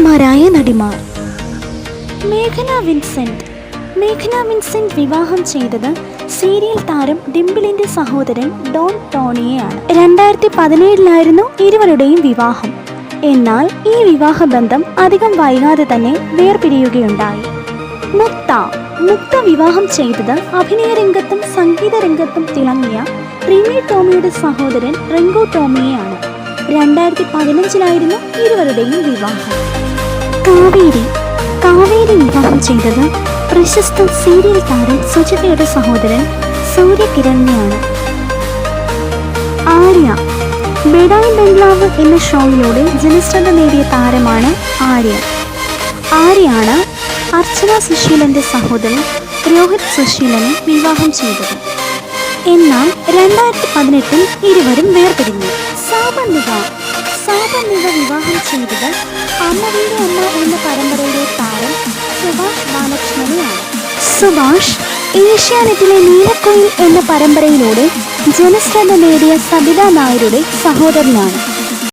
നായകന്മാരായ നടിമാർ. മേഘന Vincent. മേഘന Vincent വിവാഹം ചെയ്തത് serial താരം ഡിംപിളിന്റെ സഹോദരൻ ഡോൺ ടോണിയെയാണ്. രണ്ടായിരത്തി പതിനേഴിലായിരുന്നു ഇരുവരുടെയും വിവാഹം. എന്നാൽ ഈ വിവാഹബന്ധം അധികം വൈകാതെ തന്നെ വേർപിരിയുകയുണ്ടായി. മുക്ത. മുക്ത വിവാഹം ചെയ്തത് അഭിനയ രംഗത്തും സംഗീത രംഗത്തും തിളങ്ങിയ റിമി ടോമിയുടെ സഹോദരൻ റിങ്കു ടോമിയെയാണ്. രണ്ടായിരത്തി പതിനഞ്ചിലായിരുന്നു ഇരുവരുടെയും വിവാഹം. കാവേരി കാവേരി വിവാഹം ചെയ്തത് പ്രശസ്ത സീരിയൽ താരം സുജിതയുടെ സഹോദരൻ സൂര്യകിരണിനെയാണ് ആര്യ ബെഡായി ബംഗ്ലാവ് എന്ന ഷോയിലൂടെ ജനശ്രദ്ധ നേടിയ താരമാണ് ആര്യ. ആര്യാണ് അർച്ചന സുശീലന്റെ സഹോദരൻ രോഹിത് സുശീലനെ വിവാഹം ചെയ്തത്. എന്നാൽ രണ്ടായിരത്തി പതിനെട്ടിൽ ഇരുവരും വേർപിരിഞ്ഞു. സാബന്നിക സാബന്നിക വിവാഹം ചെയ്തത് അമ്മയുടെ അമ്മ എന്ന പരമ്പരയിലെ താരം സുഭാഷ് ബാലകൃഷ്ണനെയാണ്. സുഭാഷ് ഏഷ്യാനെറ്റിലെ നീലക്കുയിൽ എന്ന പരമ്പരയിലൂടെ ജനശ്രദ്ധ നേടിയ സബിത നായരുടെ സഹോദരനാണ്.